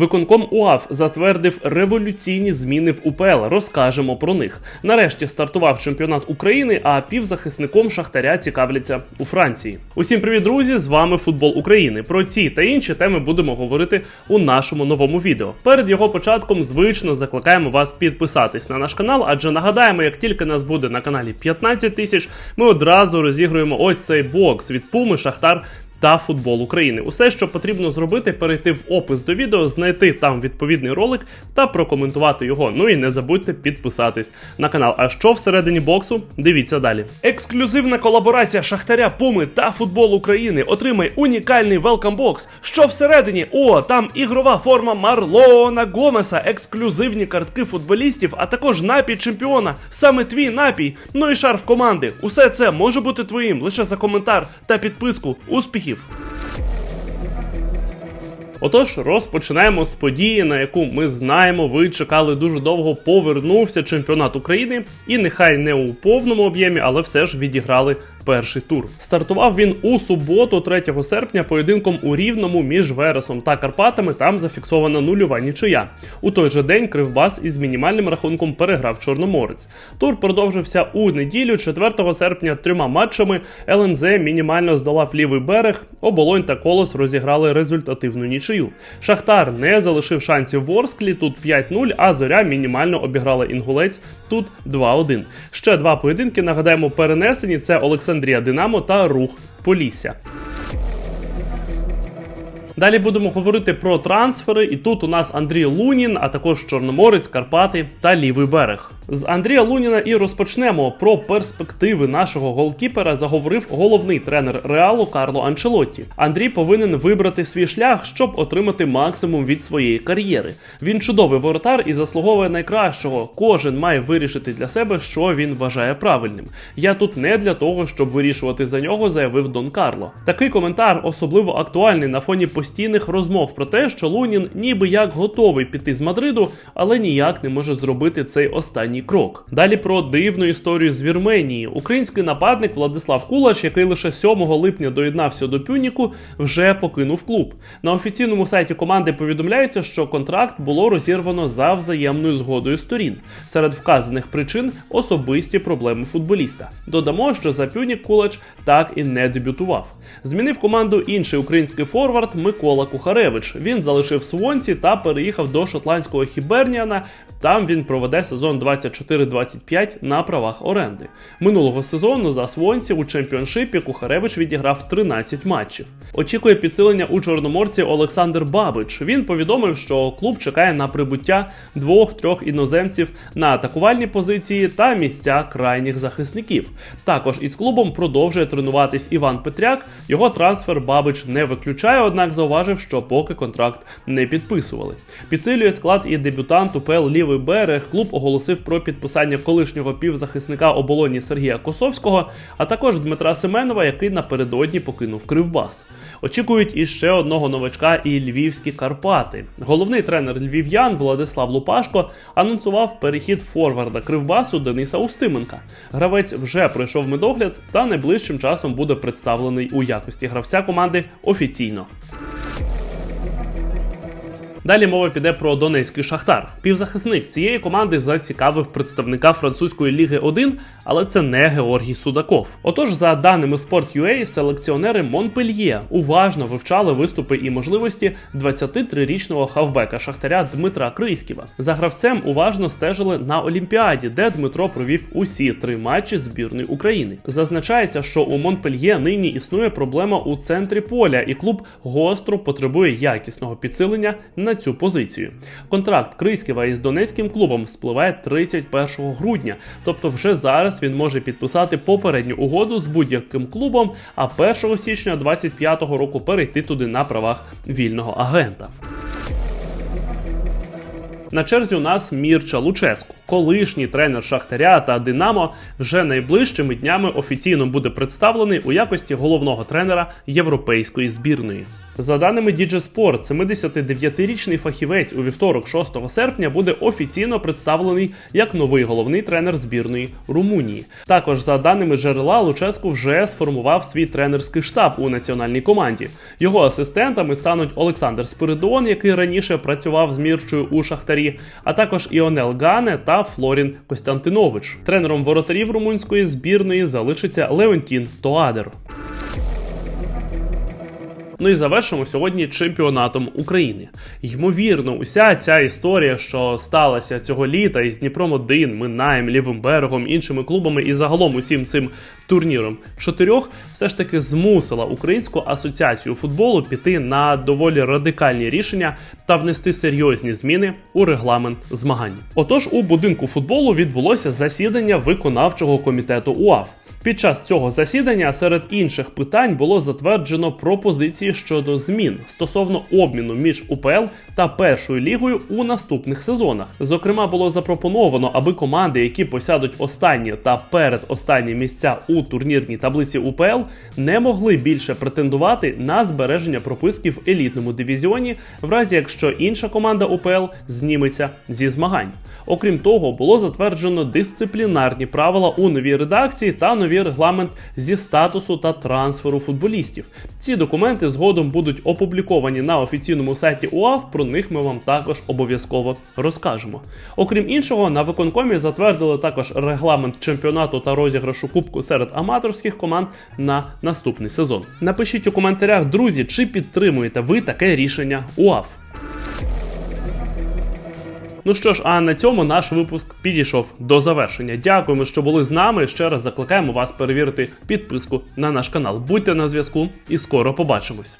Виконком УАФ затвердив революційні зміни в УПЛ. Розкажемо про них. Нарешті стартував чемпіонат України, а півзахисником Шахтаря цікавляться у Франції. Усім привіт, друзі! З вами Футбол України. Про ці та інші теми будемо говорити у нашому новому відео. Перед його початком звично закликаємо вас підписатись на наш канал, адже нагадаємо, як тільки нас буде на каналі 15 тисяч, ми одразу розігруємо ось цей бокс від Пуми Шахтар та футбол України. Усе, що потрібно зробити, перейти в опис до відео, знайти там відповідний ролик та прокоментувати його. Ну і не забудьте підписатись на канал. А що всередині боксу? Дивіться далі. Ексклюзивна колаборація Шахтаря Пуми та футбол України. Отримай унікальний велкам бокс. Що всередині? О, там ігрова форма Марлона Гомеса, ексклюзивні картки футболістів, а також напій чемпіона. Саме твій напій. Ну і шарф команди. Усе це може бути твоїм лише за коментар та підписку. Успіхів! Отож, розпочинаємо з події, на яку ми знаємо, ви чекали дуже довго. Повернувся чемпіонат України, і нехай не у повному об'ємі, але все ж відіграли перший тур. Стартував він у суботу, 3 серпня, поєдинком у рівному між Вересом та Карпатами. Там зафіксована нульова нічия. У той же день Кривбас із мінімальним рахунком переграв Чорноморець. Тур продовжився у неділю, 4 серпня, трьома матчами. ЛНЗ мінімально здолав лівий берег. Оболонь та Колос розіграли результативну нічию. Шахтар не залишив шансів в Орсклі. Тут 5-0, а зоря мінімально обіграла інгулець. Тут 2-1. Ще два поєдинки. Нагадаємо, перенесені. Це Олександрія Динамо та Рух Полісся. Далі будемо говорити про трансфери, і тут у нас Андрій Лунін, а також Чорноморець, Карпати та Лівий берег. З Андрія Луніна і розпочнемо про перспективи нашого голкіпера. Заговорив головний тренер Реалу Карло Анчелотті. Андрій повинен вибрати свій шлях, щоб отримати максимум від своєї кар'єри. Він чудовий воротар і заслуговує найкращого. Кожен має вирішити для себе, що він вважає правильним. Я тут не для того, щоб вирішувати за нього, заявив Дон Карло. Такий коментар особливо актуальний на фоні постійних розмов про те, що Лунін ніби як готовий піти з Мадриду, але ніяк не може зробити цей останній крок. Далі про дивну історію з Вірменії. Український нападник Владислав Кулач, який лише 7 липня доєднався до Пюніку, вже покинув клуб. На офіційному сайті команди повідомляється, що контракт було розірвано за взаємною згодою сторін. Серед вказаних причин особисті проблеми футболіста. Додамо, що за Пюнік Кулач так і не дебютував. Змінив команду інший український форвард Микола Кухаревич. Він залишив Свонці та переїхав до шотландського Хіберніана. Там він проведе сезон 24-25 на правах оренди. Минулого сезону за Свонці у чемпіоншипі Кухаревич відіграв 13 матчів. Очікує підсилення у чорноморці Олександр Бабич. Він повідомив, що клуб чекає на прибуття двох-трьох іноземців на атакувальні позиції та місця крайніх захисників. Також із клубом продовжує тренуватись Іван Петряк. Його трансфер Бабич не виключає, однак зауважив, що поки контракт не підписували. Підсилює склад і дебютант УПЛ Лівий берег. Клуб оголосив про підписання колишнього півзахисника оболоні Сергія Косовського, а також Дмитра Семенова, який напередодні покинув Кривбас. Очікують іще одного новачка і львівські Карпати. Головний тренер львів'ян Владислав Лупашко анонсував перехід форварда Кривбасу Дениса Устименка. Гравець вже пройшов медогляд та найближчим часом буде представлений у якості гравця команди офіційно. Далі мова піде про Донецький Шахтар. Півзахисник цієї команди зацікавив представника французької ліги 1, але це не Георгій Судаков. Отож, за даними Sport.ua, селекціонери Монпельє уважно вивчали виступи і можливості 23-річного хавбека Шахтаря Дмитра Крийськіва. За гравцем уважно стежили на Олімпіаді, де Дмитро провів усі три матчі збірної України. Зазначається, що у Монпельє нині існує проблема у центрі поля, і клуб гостро потребує якісного підсилення на цю позицію. Контракт Крийськіва із донецьким клубом спливає 31 грудня, тобто вже зараз він може підписати попередню угоду з будь-яким клубом, а 1 січня 2025 року перейти туди на правах вільного агента. На черзі у нас Мірча Луческу, колишній тренер Шахтаря та Динамо, вже найближчими днями офіційно буде представлений у якості головного тренера європейської збірної. За даними Діджеспорт, 79-річний фахівець у вівторок, 6 серпня, буде офіційно представлений як новий головний тренер збірної Румунії. Також за даними джерела, Луческу вже сформував свій тренерський штаб у національній команді. Його асистентами стануть Олександр Спиридон, який раніше працював з Мірчою у Шахтарі, а також Іонел Гане та Флорін Костянтинович. Тренером воротарів румунської збірної залишиться Леонтін Тоадер. Ну і завершимо сьогодні чемпіонатом України. Ймовірно, уся ця історія, що сталася цього літа із Дніпром 1 Минаєм, Лівим берегом, іншими клубами і загалом усім цим турніром чотирьох, все ж таки змусила Українську асоціацію футболу піти на доволі радикальні рішення та внести серйозні зміни у регламент змагань. Отож, у будинку футболу відбулося засідання виконавчого комітету УАФ. Під час цього засідання серед інших питань було затверджено пропозиції щодо змін стосовно обміну між УПЛ та першою лігою у наступних сезонах. Зокрема, було запропоновано, аби команди, які посядуть останні та передостанні місця у турнірній таблиці УПЛ, не могли більше претендувати на збереження прописки в елітному дивізіоні, в разі якщо інша команда УПЛ зніметься зі змагань. Окрім того, було затверджено дисциплінарні правила у новій редакції та новий регламент зі статусу та трансферу футболістів. Ці документи згодом будуть опубліковані на офіційному сайті УАФ. Про них ми вам також обов'язково розкажемо. Окрім іншого, на виконкомі затвердили також регламент чемпіонату та розіграшу кубку серед аматорських команд на наступний сезон. Напишіть у коментарях, друзі, чи підтримуєте ви таке рішення УАФ. Ну що ж, а на цьому наш випуск підійшов до завершення. Дякуємо, що були з нами. Ще раз закликаємо вас перевірити підписку на наш канал. Будьте на зв'язку і скоро побачимось.